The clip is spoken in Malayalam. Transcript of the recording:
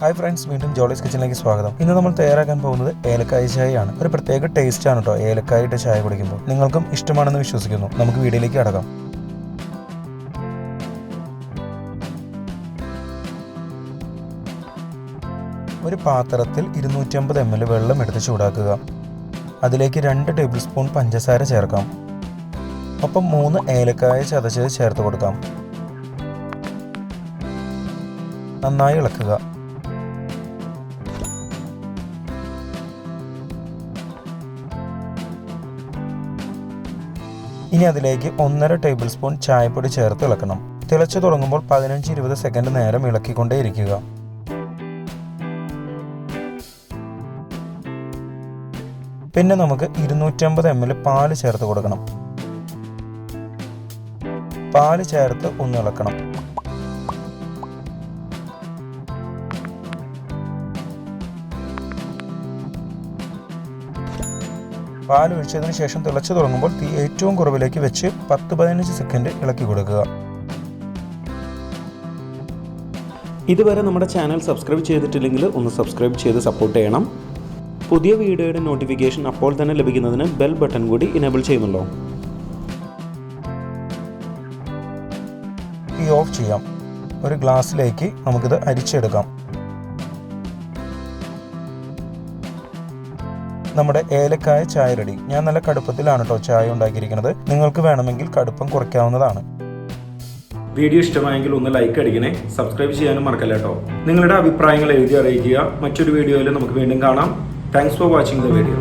ഹായ് ഫ്രണ്ട്സ് വീണ്ടും ജോളീസ് കിച്ചണിലേക്ക് സ്വാഗതം. ഇന്ന് നമ്മൾ തയ്യാറാക്കാൻ പോകുന്നത് ഏലക്കായ ചായയാണ്. ഒരു പ്രത്യേക ടേസ്റ്റ് ആണ് കേട്ടോ ഏലക്കായിട്ട് ചായ കുടിക്കുമ്പോൾ. നിങ്ങൾക്കും ഇഷ്ടമാണെന്ന് വിശ്വസിക്കുന്നു. നമുക്ക് വീഡിയോയിലേക്ക് അടക്കാം ഒരു പാത്രത്തിൽ ഇരുന്നൂറ്റമ്പത് എം എൽ വെള്ളം എടുത്ത് ചൂടാക്കുക. അതിലേക്ക് രണ്ട് ടേബിൾ സ്പൂൺ പഞ്ചസാര ചേർക്കാം. ഒപ്പം മൂന്ന് ഏലക്കായ ചതച്ചത് ചേർത്ത് കൊടുക്കാം. നന്നായി ഇളക്കുക. ഇനി അതിലേക്ക് ഒന്നര ടേബിൾ സ്പൂൺ ചായപ്പൊടി ചേർത്ത് ഇളക്കണം. തിളച്ചു തുടങ്ങുമ്പോൾ പതിനഞ്ച് ഇരുപത് സെക്കൻഡ് നേരം ഇളക്കിക്കൊണ്ടേ ഇരിക്കുക പിന്നെ നമുക്ക് ഇരുന്നൂറ്റമ്പത് എം എൽ പാൽ ചേർത്ത് കൊടുക്കണം. പാൽ ചേർത്ത് ഒന്ന് ഇളക്കണം. പാൽ ഒഴിച്ചതിന് ശേഷം തിളച്ചു തുടങ്ങുമ്പോൾ തീ ഏറ്റവും കുറവിലേക്ക് വെച്ച് പത്ത് പതിനഞ്ച് സെക്കൻഡ് ഇളക്കി കൊടുക്കുക. ഇതുവരെ നമ്മുടെ ചാനൽ സബ്സ്ക്രൈബ് ചെയ്തിട്ടില്ലെങ്കിൽ ഒന്ന് സബ്സ്ക്രൈബ് ചെയ്ത് സപ്പോർട്ട് ചെയ്യണം. പുതിയ വീഡിയോയുടെ നോട്ടിഫിക്കേഷൻ അപ്പോൾ തന്നെ ലഭിക്കുന്നതിന് ബെൽ ബട്ടൺ കൂടി ഇനേബിൾ ചെയ്യുന്നുണ്ടോ? ഈ ഓഫ് ചെയ്യാം. ഒരു ഗ്ലാസ്സിലേക്ക് നമുക്കിത് അരിച്ചെടുക്കാം. നമ്മുടെ ഏലക്കായ ചായ റെഡി. ഞാൻ നല്ല കടുപ്പത്തിലാണ് കേട്ടോ ചായ ഉണ്ടാക്കിയിരിക്കുന്നത്. നിങ്ങൾക്ക് വേണമെങ്കിൽ കടുപ്പം കുറയ്ക്കാവുന്നതാണ്. വീഡിയോ ഇഷ്ടമായെങ്കിൽ ഒന്ന് ലൈക്ക് അടിക്കണേ. സബ്സ്ക്രൈബ് ചെയ്യാനും മറക്കല്ല കേട്ടോ നിങ്ങളുടെ അഭിപ്രായങ്ങൾ എഴുതി അറിയിക്കുക. മറ്റൊരു വീഡിയോയിൽ നമുക്ക് വീണ്ടും കാണാം. Thanks for watching the video